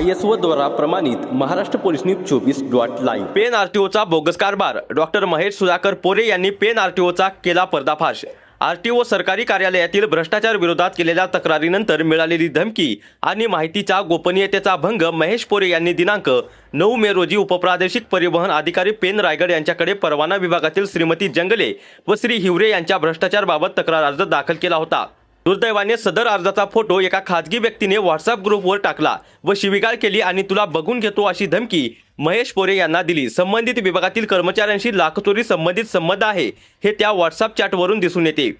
I S O द्वारा प्रमाणित Maharashtra police news चोवीस डॉट लाईव्ह. पेन आरटीओचा बोगस कारभार. डॉक्टर महेश सुधाकर पोरे यांनी पेन आरटीओचा केला पर्दाफाश. आरटीओ सरकारी कार्यालयातील भ्रष्टाचार विरोधात केलेल्या तक्रारीनंतर मिळालेली धमकी आणि माहितीच्या गोपनीयतेचा भंग महेश पोरे यांनी दिनांक नऊ मे रोजी उपप्रादेशिक परिवहन अधिकारी पेन रायगड यांच्याकडे परवाना विभागातील श्रीमती जंगले व श्री हिवरे यांच्या भ्रष्टाचारबाबत तक्रार अर्ज दाखल केला होता. दुर्दैवाने सदर अर्जाचा फोटो एका खाजगी व्यक्तीने व्हॉट्सअप ग्रुपवर टाकला व शिवीगाळ केली आणि तुला बघून घेतो अशी धमकी महेश पोरे यांना दिली. संबंधित विभागातील कर्मचाऱ्यांशी लाखचोरी संबंधित संबंध आहे हे त्या व्हॉट्सअप चॅटवरून दिसून येते.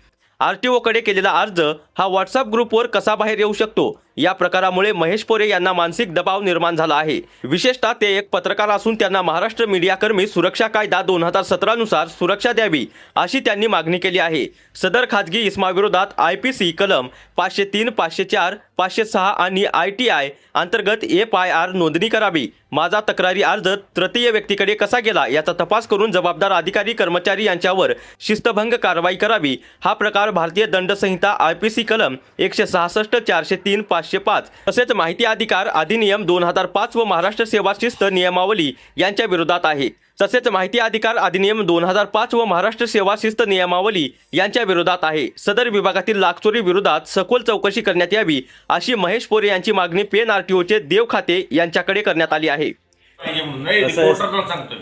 आर टी ओकडे केलेला अर्ज हा व्हॉट्सअप ग्रुपवर कसा बाहेर येऊ शकतो? या प्रकारामुळे महेश पोरे यांना मानसिक दबाव निर्माण झाला आहे. विशेषतः ते एक पत्रकार असून त्यांना महाराष्ट्र मीडियाकर्मी सुरक्षा कायदा दोन हजार सतरानुसार सुरक्षा द्यावी अशी त्यांनी मागणी केली आहे. सदर खाजगी इस्माविरोधात आय पी सी कलम पाचशे तीन पाचशे चार पाचशे सहा आणि आय टी आय अंतर्गत एफ आय आर नोंदणी करावी. माझा तक्रारी अर्ज तृतीय व्यक्तीकडे कसा गेला याचा तपास करून जबाबदार अधिकारी कर्मचारी यांच्यावर शिस्तभंग कारवाई करावी. हा प्रकार भारतीय दंड संहिता आय पी सी कलम एकशे सहासष्ट चारशे तीन पाच पाचशे पाच. तसेच माहिती अधिकार अधिनियम दोन हजार पाच व महाराष्ट्र सेवा शिस्त नियमावली यांच्या विरोधात आहे. तसेच माहिती अधिकार अधिनियम दोन हजार पाच व महाराष्ट्र सेवा शिस्त नियमावली यांच्या विरोधात आहे. सदर विभागातील लाचचोरी विरोधात सखोल चौकशी करण्यात यावी अशी महेश पोरे यांची मागणी पेन आरटीओचे देव खाते यांच्याकडे करण्यात आली आहे.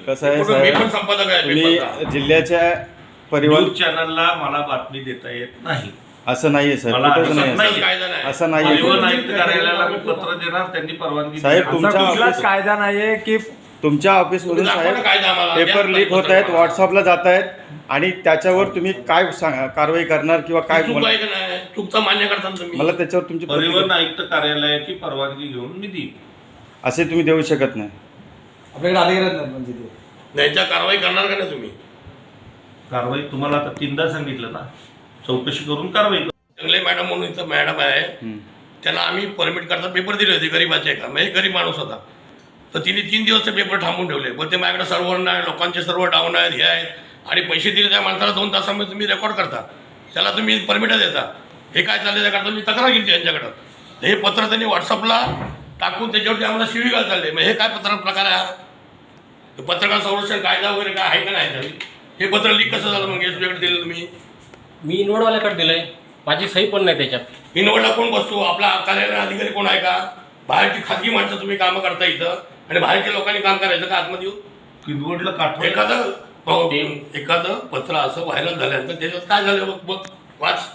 कसं मी. जिल्ह्याच्या परिवहन चॅनलला मला बातमी देता येत नाही. असं नाहीये सर. मला कुठंच असं नाही नाही, कायदा नाही. असं नाहीये. परिवहन आयुक्त कार्यालयाला मी पत्र देणार त्यांनी परवानगी साहेब, दिली. तुमच्या असा कुठलाच ऑफिस- कायदा नाहीये की तुमच्या ऑफिसमधून दाखवा ना कायदा साहेब आम्हाला. पेपर द्या लीक होत आहेत. व्हॉट्सअपला जात आहेत आणि त्याच्यावर तुम्ही काय सांगा कारवाई करणार किंवा काय चूक का नाही? चूकचा मान्य करता ना तुम्ही. मला त्याच्यावर तुमची परिवहन प्रतिक्रिया- आयुक्त कार्यालयाची परवानगी घेऊन मी देईन. असे तुम्ही देऊ शकत नाही. आपल्याकडे अधिकार नाही म्हणजे ते. त्यांच्या कारवाई करणार का नाही तुम्ही? कारवाई तुम्हाला आता तीनदा सांगितलं ना. चौकशी करून कारवाई करू. जंगले मॅडम म्हणून इथं मॅडम आहे. त्यांना आम्ही परमिट करता पेपर दिले होते गरीबाचे का? म्हणजे गरीब माणूस होता. तर तिने तीन दिवस ते पेपर थांबवून ठेवले. पण ते माझ्याकडे सर्व्हर नाही लोकांचे सर्व डाऊन आहेत हे आहेत. आणि पैसे दिले त्या माणसाला दोन तासामध्ये तुम्ही रेकॉर्ड करता. त्याला तुम्ही परमिट देता. हे काय चाललं त्याकरता मी तक्रार केली यांच्याकडं. तर हे पत्र त्यांनी व्हॉट्सअपला टाकून त्याच्यावरती आम्हाला शिवीगाळ चालले मग हे काय पत्र प्रकार आहे पत्रकार संरक्षण कायदा वगैरे काय आहे का नाही? हे पत्र लीक कसं झालं मग? हे तुझ्याकडे दिलं तुम्ही? मी इनवडवाल्याकडे दिलंय. माझी सही पण नाही त्याच्यात. ही निवडला कोण बसतो? आपला कार्यालय अधिकारी कोण आहे का? बाहेरची खाजगी माणसं तुम्ही कामं करता इथं? आणि बाहेरच्या लोकांनी काम करायचं का आतमध्ये? येऊन किनवटला काठ एखादं हो, एखादं पत्र असं व्हायरल झाल्यानंतर त्याच्यात काय झालं? बघ बघ वाच.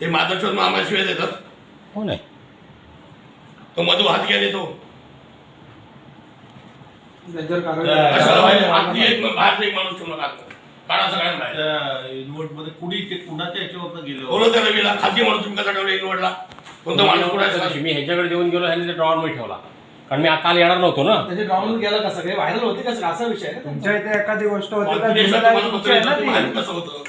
ते माधवशोध मामा शिवाय देतात. हो नाही. तो मधू हात घ्या देतो. कशाला पाहिजे? आतली एक बाहेरचा एक माणूस ठेवू नका काढा सगळ्यांना बाहेर त्या इनवटमध्ये कुणी ते कुणाच्या याच्यावर गेलो बोलव त्या रवीला खाजगी माणूस तुम्ही कसा ठेवला इनवडला कोणता माणूस कुठे त्या दिवशी मी ह्याच्याकडे देऊन गेलो ह्याने ड्रॉवर मध्ये ठेवला. कारण मी काल येणार नव्हतो ना. त्याचे ग्राउंड गेला कसं? काही व्हायरल होते कसं असा विषय आहे ना तुमच्या इथे एखादी गोष्ट होती का? देशात जिल्हाधिकारी तुम्हाला तुमची पत्र आहे ना येतं, ती? बाहेर कसं होतं?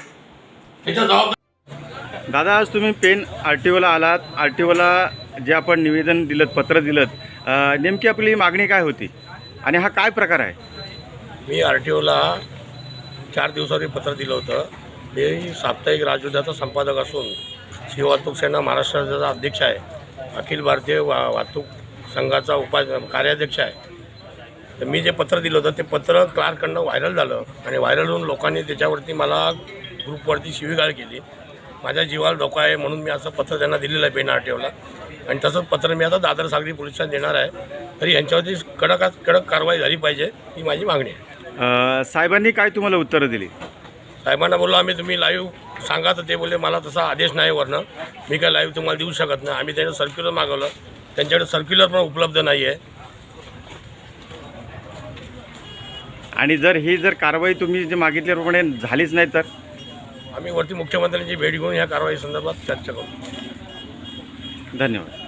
त्याच्या जबाबदार दादा आज तुम्ही पेन आर टी ओला आलात. आर टी ओला जे आपण निवेदन दिलं पत्र दिलं नेमकी आपली मागणी काय होती? आणि हा काय प्रकार आहे? मी आर टी ओला चार दिवसापूर्वी पत्र दिलं होतं. मी साप्ताहिक राजयुद्धाचा संपादक असून सी वाहतूक सेना महाराष्ट्र राज्याचा अध्यक्ष आहे. अखिल भारतीय वा वाहतूक संघाचा उपा कार्याध्यक्ष आहे. तर मी जे पत्र दिलं होतं ते पत्र क्लार्ककडनं व्हायरल झालं आणि व्हायरल होऊन लोकांनी त्याच्यावरती मला ग्रुपवरती शिवीगाळ केली. माझ्या जीवाला धोका आहे म्हणून मी असं पत्र त्यांना दिलेलं आहे पेना आर आणि तसंच पत्र मी आता दादर सागरी पोलिसांना देणार आहे. तरी यांच्यावरती कडकात कडक कारवाई झाली पाहिजे ही माझी मागणी आहे. अ, साहेबांनी काय तुम्हाला उत्तरं दिली? साहेबांना बोललो आम्ही तुम्ही लाईव्ह सांगा. तर ते बोलले मला तसा आदेश नाही वरनं. मी काय लाईव्ह तुम्हाला देऊ शकत नाही. आम्ही त्यांचं सर्क्युलर मागवलं. त्यांच्याकडे सर्क्युलर पण उपलब्ध नाही आहे आणि जर ही जर कारवाई तुम्ही जे मागितल्याप्रमाणे झालीच नाही तर? आम्ही वरती मुख्यमंत्र्यांची भेट घेऊन या कारवाई संदर्भात चर्चा करू. धन्यवाद.